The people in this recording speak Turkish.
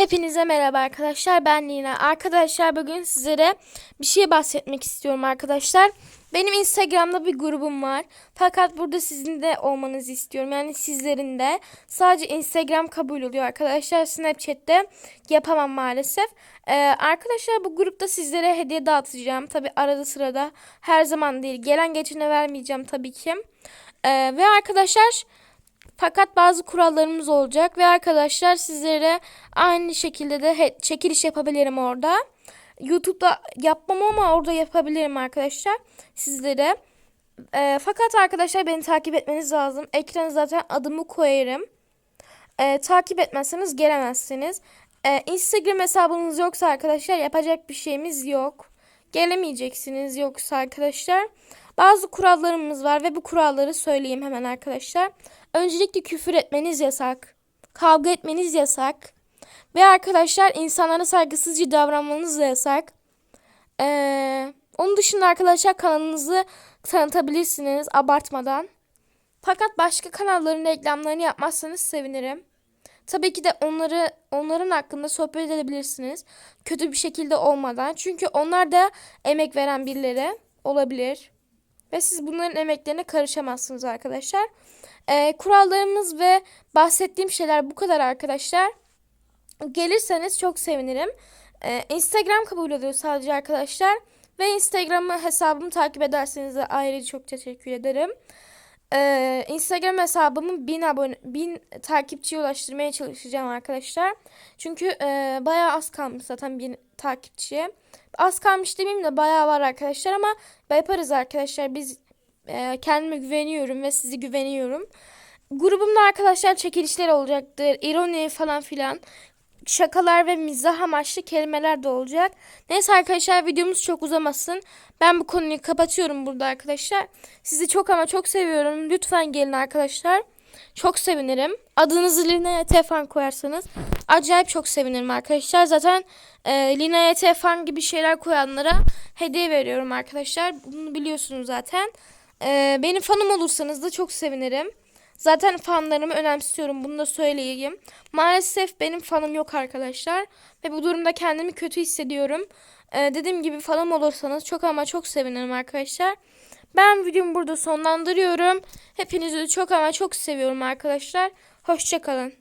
Hepinize merhaba arkadaşlar. Ben Lina. Arkadaşlar bugün sizlere bir şey bahsetmek istiyorum arkadaşlar. Benim Instagram'da bir grubum var. Fakat burada sizin de olmanızı istiyorum. Yani sizlerin de. Sadece Instagram kabul oluyor arkadaşlar. Snapchat'te yapamam maalesef. Ee, arkadaşlar bu grupta sizlere hediye dağıtacağım. Tabi arada sırada her zaman değil. Gelen geçene vermeyeceğim tabii ki. Ee, ve arkadaşlar fakat bazı kurallarımız olacak ve arkadaşlar sizlere aynı şekilde de çekiliş yapabilirim orada. YouTube'da yapmam ama orada yapabilirim arkadaşlar sizlere. Ee, fakat arkadaşlar beni takip etmeniz lazım. Ekrana zaten adımı koyarım. Ee, takip etmezseniz gelemezsiniz. Ee, Instagram hesabınız yoksa arkadaşlar yapacak bir şeyimiz yok. Gelemeyeceksiniz yoksa arkadaşlar. Bazı kurallarımız var ve bu kuralları söyleyeyim hemen arkadaşlar. Öncelikle küfür etmeniz yasak. Kavga etmeniz yasak. Ve arkadaşlar insanlara saygısızca davranmanız da yasak. Ee, onun dışında arkadaşlar kanalınızı tanıtabilirsiniz abartmadan. Fakat başka kanalların reklamlarını yapmazsanız sevinirim. Tabii ki de onları onların hakkında sohbet edebilirsiniz. Kötü bir şekilde olmadan. Çünkü onlar da emek veren birileri olabilir. Ve siz bunların emeklerine karışamazsınız arkadaşlar. Ee, kurallarımız ve bahsettiğim şeyler bu kadar arkadaşlar. Gelirseniz çok sevinirim. Ee, Instagram kabul ediyor sadece arkadaşlar. Ve Instagram hesabımı takip ederseniz de ayrıca çok teşekkür ederim. Ee, Instagram hesabımı 1000 abone 1000 takipçiye ulaştırmaya çalışacağım arkadaşlar. Çünkü e, bayağı az kalmış zaten 1000 takipçiye. Az kalmış demeyeyim de bayağı var arkadaşlar ama yaparız arkadaşlar. Biz e, kendime güveniyorum ve sizi güveniyorum. Grubumda arkadaşlar çekilişler olacaktır. ironi falan filan. Şakalar ve mizah amaçlı kelimeler de olacak. Neyse arkadaşlar videomuz çok uzamasın. Ben bu konuyu kapatıyorum burada arkadaşlar. Sizi çok ama çok seviyorum. Lütfen gelin arkadaşlar. Çok sevinirim. Adınızı Lina'ya Tefan koyarsanız acayip çok sevinirim arkadaşlar. Zaten e, Lina'ya Tefan gibi şeyler koyanlara hediye veriyorum arkadaşlar. Bunu biliyorsunuz zaten. E, benim fanım olursanız da çok sevinirim. Zaten fanlarımı önemsiyorum. Bunu da söyleyeyim. Maalesef benim fanım yok arkadaşlar. Ve bu durumda kendimi kötü hissediyorum. Ee, dediğim gibi fanım olursanız çok ama çok sevinirim arkadaşlar. Ben videomu burada sonlandırıyorum. Hepinizi çok ama çok seviyorum arkadaşlar. Hoşçakalın.